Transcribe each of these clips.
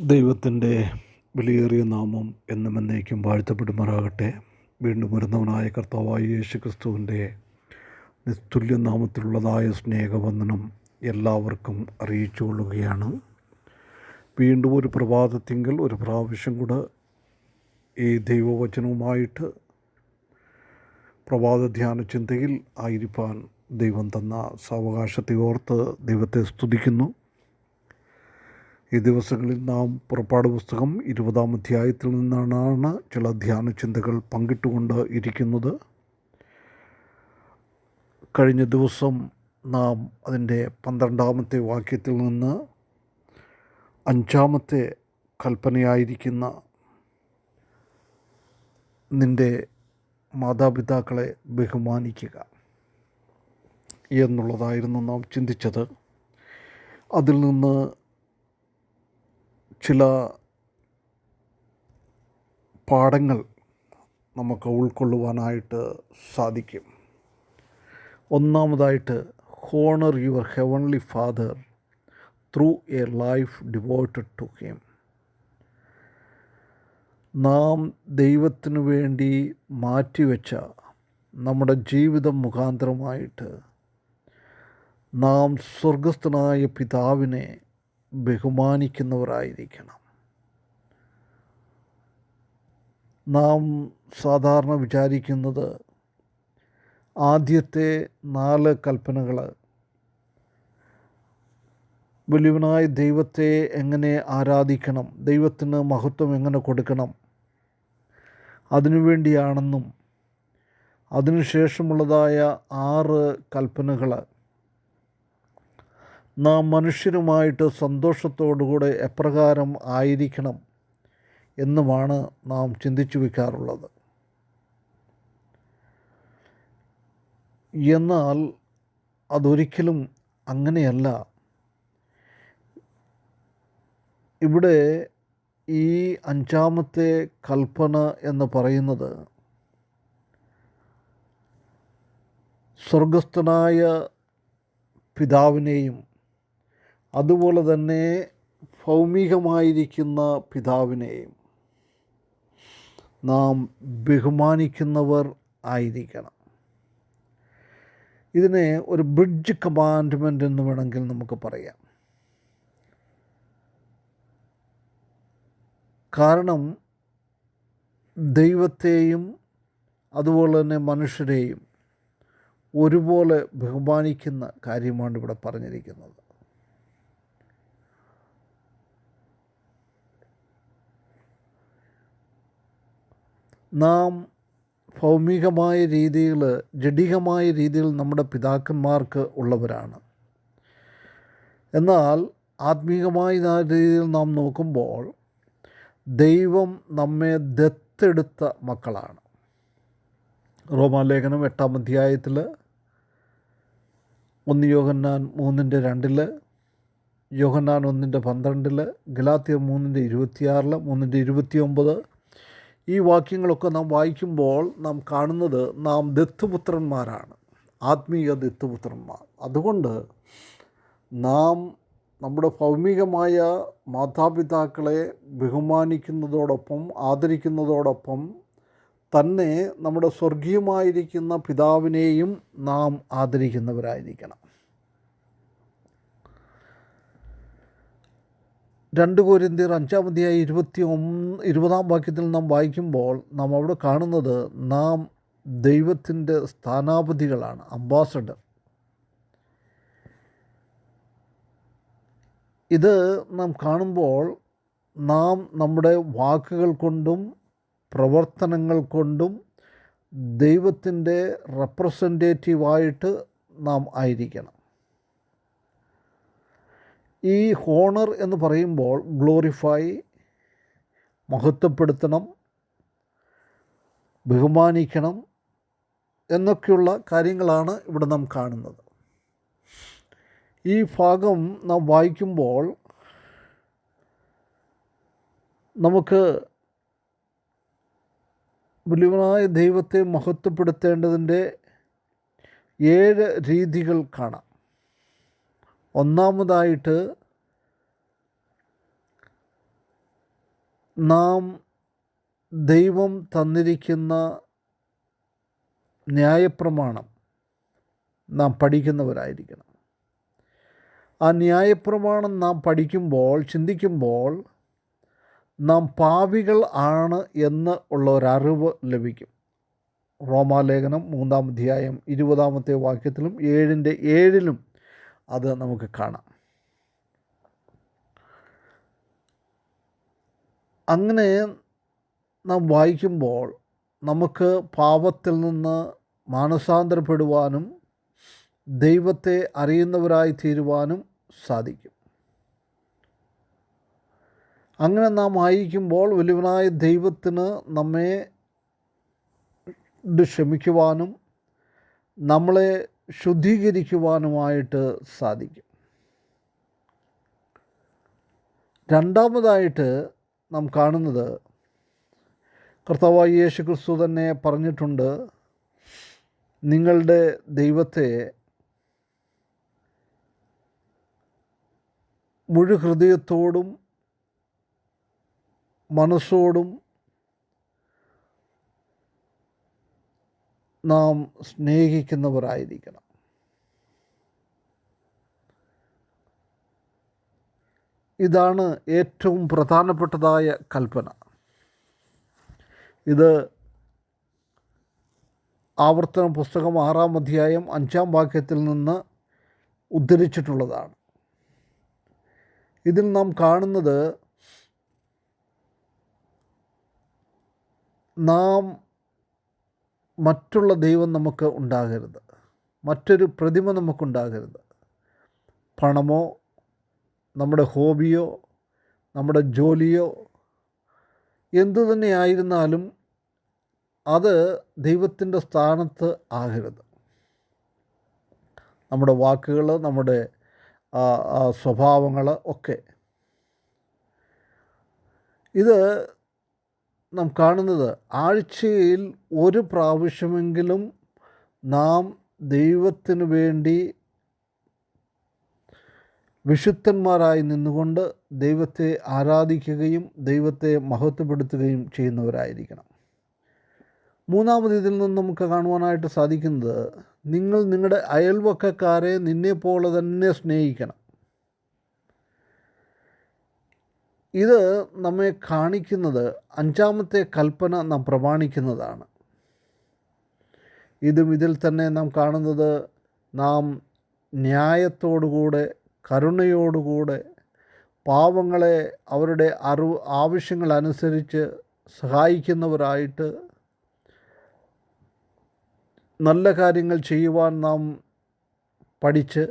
ദൈവത്തിന്റെ വിലയേറിയ നാമം എന്നും എന്നേക്കും വാഴ്ത്തപ്പെടുമാറാകട്ടെ. വീണ്ടും വരുന്നവനായ കർത്താവായ യേശു ക്രിസ്തുവിന്റെ നിസ്തുല്യ നാമത്തിലുള്ളതായ സ്നേഹവന്ദനം എല്ലാവർക്കും അറിയിച്ചു കൊള്ളുകയാണ്. വീണ്ടും ഒരു പ്രഭാതത്തിങ്കിൽ ഒരു പ്രാവശ്യം കൂടെ ഈ ദൈവവചനവുമായിട്ട് പ്രഭാത ധ്യാന ചിന്തയിൽ ആയിരിക്കാൻ ദൈവം തന്ന സാവകാശത്തെ ഓർത്ത് ദൈവത്തെ സ്തുതിക്കുന്നു. ഈ ദിവസങ്ങളിൽ നാം പുറപ്പാട് പുസ്തകം ഇരുപതാം അധ്യായത്തിൽ നിന്നാണ് ചില ധ്യാന ചിന്തകൾ പങ്കിട്ടുകൊണ്ട് ഇരിക്കുന്നത്. കഴിഞ്ഞ ദിവസം നാം അതിന്റെ പന്ത്രണ്ടാമത്തെ വാക്യത്തിൽ നിന്ന് അഞ്ചാമത്തെ കൽപ്പനയായിരിക്കുന്ന നിന്റെ മാതാപിതാക്കളെ ബഹുമാനിക്കുക എന്നുള്ളതായിരുന്നു നാം ചിന്തിച്ചത്. അതിൽ നിന്ന് ചില പാഠങ്ങൾ നമുക്ക് ഉൾക്കൊള്ളുവാനായിട്ട് സാധിക്കും. ഒന്നാമതായിട്ട് honour your heavenly father through a life devoted to him നാം ദൈവത്തിനു വേണ്ടി മാറ്റിവെച്ച നമ്മുടെ ജീവിതം മുഖാന്തരമായിട്ട് നാം സ്വർഗസ്ഥനായ പിതാവിനെ ബഹുമാനിക്കുന്നവരായിരിക്കണം. നാം സാധാരണ വിചാരിക്കുന്നത് ആദ്യത്തെ നാല് കൽപ്പനകൾ വലിയവനായ ദൈവത്തെ എങ്ങനെ ആരാധിക്കണം ദൈവത്തിന് മഹത്വം എങ്ങനെ കൊടുക്കണം അതിനുവേണ്ടിയാണെന്നും അതിനുശേഷമുള്ളതായ ആറ് കൽപ്പനകൾ നാം മനുഷ്യരുമായിട്ട് സന്തോഷത്തോടുകൂടെ എപ്രകാരം ആയിരിക്കണം എന്നുമാണ് നാം ചിന്തിച്ചു വയ്ക്കാറുള്ളത്. എന്നാൽ അതൊരിക്കലും അങ്ങനെയല്ല. ഇവിടെ ഈ അഞ്ചാമത്തെ കൽപ്പന എന്ന് പറയുന്നത് സ്വർഗസ്ഥനായ പിതാവിനെയും അതുപോലെ തന്നെ ഭൗമികമായിരിക്കുന്ന പിതാവിനെയും നാം ബഹുമാനിക്കുന്നവർ ആയിരിക്കണം. ഇതിനെ ഒരു ബ്രിഡ്ജ് കമാൻഡ്മെന്റ് എന്ന് വേണമെങ്കിൽ നമുക്ക് പറയാം. കാരണം ദൈവത്തെയും അതുപോലെ തന്നെ മനുഷ്യരെയും ഒരുപോലെ ബഹുമാനിക്കുന്ന കാര്യമാണ് ഇവിടെ പറഞ്ഞിരിക്കുന്നത്. നാം ഭൗമികമായ രീതിയിൽ ജഡികമായ രീതിയിൽ നമ്മുടെ പിതാക്കന്മാർക്ക് ഉള്ളവരാണ്. എന്നാൽ ആത്മീകമായ രീതിയിൽ നാം നോക്കുമ്പോൾ ദൈവം നമ്മെ ദത്തെടുത്ത മക്കളാണ്. റോമാലേഖനം എട്ടാം അധ്യായത്തിൽ ഒന്ന് യോഹന്നാൻ മൂന്നിന്റെ രണ്ടിൽ യോഹന്നാൻ ഒന്നിന്റെ പന്ത്രണ്ടിൽ ഗലാത്തിയ മൂന്നിന്റെ ഇരുപത്തിയാറിൽ മൂന്നിന്റെ ഇരുപത്തി ഒമ്പത് ഈ വാക്യങ്ങളൊക്കെ നാം വായിക്കുമ്പോൾ നാം കാണുന്നത് നാം ദത്തുപുത്രന്മാരാണ് ആത്മീയ ദത്തുപുത്രന്മാർ. അതുകൊണ്ട് നാം നമ്മുടെ ഭൗമികമായ മാതാപിതാക്കളെ ബഹുമാനിക്കുന്നതോടൊപ്പം ആദരിക്കുന്നതോടൊപ്പം തന്നെ നമ്മുടെ സ്വർഗീയമായിരിക്കുന്ന പിതാവിനെയും നാം ആദരിക്കുന്നവരായിരിക്കണം. രണ്ട് കോരിന്തിയർ അഞ്ചാമതിയായി ഇരുപത്തി ഒന്ന് ഇരുപതാം വാക്യത്തിൽ നാം വായിക്കുമ്പോൾ നാം അവിടെ കാണുന്നത് നാം ദൈവത്തിന്റെ സ്ഥാനാപതികളാണ് അംബാസഡർ. ഇത് നാം കാണുമ്പോൾ നാം നമ്മുടെ വാക്കുകൾ കൊണ്ടും പ്രവർത്തനങ്ങൾ കൊണ്ടും ദൈവത്തിന്റെ റെപ്രസെന്റേറ്റീവായിട്ട് നാം ആയിരിക്കണം. ഈ ഹോണർ എന്ന് പറയുമ്പോൾ ഗ്ലോറിഫൈ മഹത്വപ്പെടുത്തണം ബഹുമാനിക്കണം എന്നൊക്കെയുള്ള കാര്യങ്ങളാണ് ഇവിടെ നാം കാണുന്നത്. ഈ ഭാഗം നാം വായിക്കുമ്പോൾ നമുക്ക് വലിയവനായ ദൈവത്തെ മഹത്വപ്പെടുത്തേണ്ടതിന്റെ ഏഴ് രീതികൾ കാണാം. ഒന്നാമതായിട്ട് നാം ദൈവം തന്നിരിക്കുന്ന ന്യായപ്രമാണം നാം പഠിക്കുന്നവരായിരിക്കണം. ആ ന്യായപ്രമാണം നാം പഠിക്കുമ്പോൾ ചിന്തിക്കുമ്പോൾ നാം പാവികൾ ആണ് എന്ന് ഉള്ള ഒരറിവ് ലഭിക്കും. റോമാലേഖനം മൂന്നാം അധ്യായം ഇരുപതാമത്തെ വാക്യത്തിലും ഏഴിന്റെ ഏഴിലും അത് നമുക്ക് കാണാം. അങ്ങനെ നാം വായിക്കുമ്പോൾ നമുക്ക് പാപത്തിൽ നിന്ന് മാനസാന്തരപ്പെടുവാനും ദൈവത്തെ അറിയുന്നവരായി തീരുവാനും സാധിക്കും. അങ്ങനെ നാം വായിക്കുമ്പോൾ വലിയവനായ ദൈവത്തിന് നമ്മെ ക്ഷമിക്കുവാനും നമ്മളെ ശുദ്ധീകരിക്കുവാനുമായിട്ട് സാധിക്കും. രണ്ടാമതായിട്ട് നാം കാണുന്നത് കർത്താവായി യേശു ക്രിസ്തു തന്നെ പറഞ്ഞിട്ടുണ്ട് നിങ്ങളുടെ ദൈവത്തെ മുഴു ഹൃദയത്തോടും മനസ്സോടും നാം സ്നേഹിക്കുന്നവരായിരിക്കണം. ഇതാണ് ഏറ്റവും പ്രധാനപ്പെട്ടതായ കൽപ്പന. ഇത് ആവർത്തന പുസ്തകം ആറാം അധ്യായം അഞ്ചാം വാക്യത്തിൽ നിന്ന് ഉദ്ധരിച്ചിട്ടുള്ളതാണ്. ഇതിൽ നാം കാണുന്നത് നാം മറ്റുള്ള ദൈവം നമുക്ക് ഉണ്ടാകരുത്. മറ്റൊരു പ്രതിമ നമുക്കുണ്ടാകരുത് പണമോ നമ്മുടെ ഹോബിയോ നമ്മുടെ ജോലിയോ എന്തു തന്നെ ആയിരുന്നാലും അത് ദൈവത്തിന്റെ സ്ഥാനത്ത് ആകരുത്. നമ്മുടെ വാക്കുകൾ നമ്മുടെ സ്വഭാവങ്ങൾ ഒക്കെ. ഇത് നാം കാണുന്നത് ആഴ്ചയിൽ ഒരു പ്രാവശ്യമെങ്കിലും നാം ദൈവത്തിന് വേണ്ടി വിശുദ്ധന്മാരായി നിന്നുകൊണ്ട് ദൈവത്തെ ആരാധിക്കുകയും ദൈവത്തെ മഹത്വപ്പെടുത്തുകയും ചെയ്യുന്നവരായിരിക്കണം. മൂന്നാമത് ഇതിൽ നിന്ന് നമുക്ക് കാണുവാനായിട്ട് സാധിക്കുന്നത് നിങ്ങൾ നിങ്ങളുടെ അയൽവക്കക്കാരെ നിന്നെപ്പോലെ തന്നെ സ്നേഹിക്കണം. ഇത് നമ്മെ കാണിക്കുന്നത് അഞ്ചാമത്തെ കൽപ്പന നാം പ്രമാണിക്കുന്നതാണ്. ഇതും ഇതിൽ തന്നെ നാം കാണുന്നത് നാം ന്യായത്തോടുകൂടെ കരുണയോടുകൂടെ പാവങ്ങളെ അവരുടെ അറിവ് ആവശ്യങ്ങളനുസരിച്ച് സഹായിക്കുന്നവരായിട്ട് നല്ല കാര്യങ്ങൾ ചെയ്യുവാൻ നാം പഠിച്ച്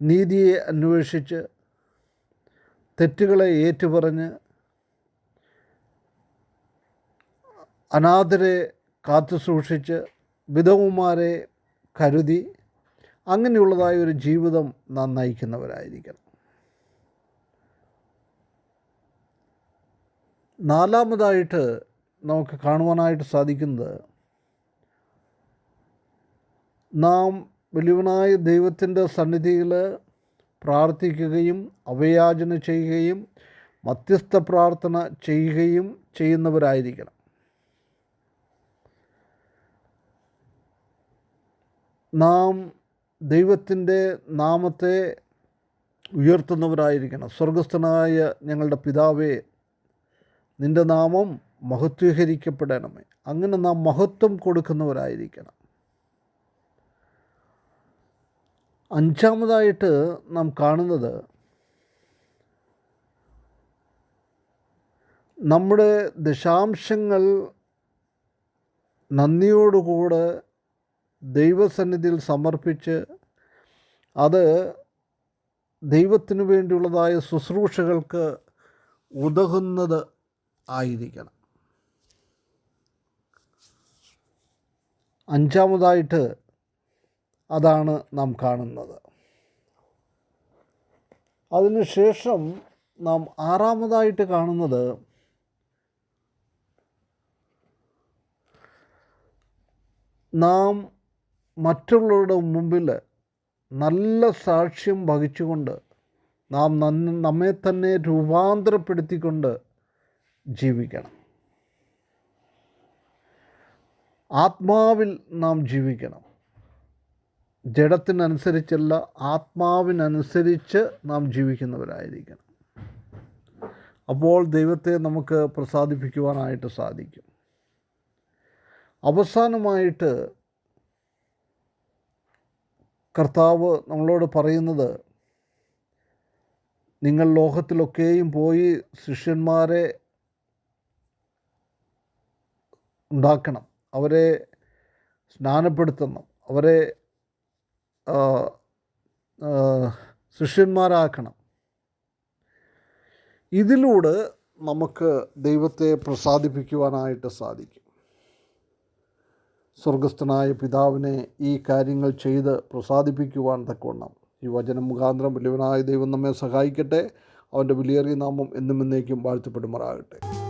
നീതിയെ അന്വേഷിച്ച് തെറ്റുകളെ ഏറ്റുപറഞ്ഞ് അനാഥരെ കാത്തു സൂക്ഷിച്ച് വിധവുമാരെ കരുതി അങ്ങനെയുള്ളതായ ഒരു ജീവിതം നാം നയിക്കുന്നവരായിരിക്കണം. നാലാമതായിട്ട് നമുക്ക് കാണുവാനായിട്ട് സാധിക്കുന്നത് നാം വലിയവനായ ദൈവത്തിന്റെ സന്നിധിയിൽ പ്രാർത്ഥിക്കുകയും അവയാചന ചെയ്യുകയും മധ്യസ്ഥ പ്രാർത്ഥന ചെയ്യുകയും ചെയ്യുന്നവരായിരിക്കണം. നാം ദൈവത്തിന്റെ നാമത്തെ ഉയർത്തുന്നവരായിരിക്കണം. സ്വർഗസ്ഥനായ ഞങ്ങളുടെ പിതാവേ നിന്റെ നാമം മഹത്വീകരിക്കപ്പെടണമേ. അങ്ങനെ നാം മഹത്വം കൊടുക്കുന്നവരായിരിക്കണം. അഞ്ചാമതായിട്ട് നാം കാണുന്നത് നമ്മുടെ ദശാംശങ്ങൾ നന്ദിയോടുകൂടെ ദൈവസന്നിധിയിൽ സമർപ്പിച്ച് അത് ദൈവത്തിനു വേണ്ടിയുള്ളതായ ശുശ്രൂഷകൾക്ക് ഉതകുന്നത് ആയിരിക്കണം. അഞ്ചാമതായിട്ട് അതാണ് നാം കാണുന്നത്. അതിനുശേഷം നാം ആറാമതായിട്ട് കാണുന്നത് നാം മറ്റുള്ളവരുടെ മുമ്പിൽ നല്ല സാക്ഷ്യം വഹിച്ചുകൊണ്ട് നാം നമ്മെ തന്നെ രൂപാന്തരപ്പെടുത്തിക്കൊണ്ട് ജീവിക്കണം. ആത്മാവിൽ നാം ജീവിക്കണം. ജഡത്തിനനുസരിച്ചല്ല ആത്മാവിനനുസരിച്ച് നാം ജീവിക്കുന്നവരായിരിക്കണം. അപ്പോൾ ദൈവത്തെ നമുക്ക് പ്രസാദിപ്പിക്കുവാനായിട്ട് സാധിക്കും. അവസാനമായിട്ട് കർത്താവ് നമ്മളോട് പറയുന്നത് നിങ്ങൾ ലോകത്തിലൊക്കെയും പോയി ശിഷ്യന്മാരെ ഉണ്ടാക്കണം. അവരെ സ്നാനപ്പെടുത്തണം. അവരെ ശിഷ്യന്മാരാക്കണം. ഇതിലൂടെ നമുക്ക് ദൈവത്തെ പ്രസാദിപ്പിക്കുവാനായിട്ട് സാധിക്കും. സ്വർഗസ്ഥനായ പിതാവിനെ ഈ കാര്യങ്ങൾ ചെയ്ത് പ്രസാദിപ്പിക്കുവാൻ തക്കവണ്ണം. ഈ വചനം മുഖാന്തരം വലിയവനായ ദൈവം നമ്മെ സഹായിക്കട്ടെ. അവന്റെ വിലയേറിയ നാമം എന്നും എന്നേക്കും വാഴ്ത്തപ്പെടുമാറാകട്ടെ.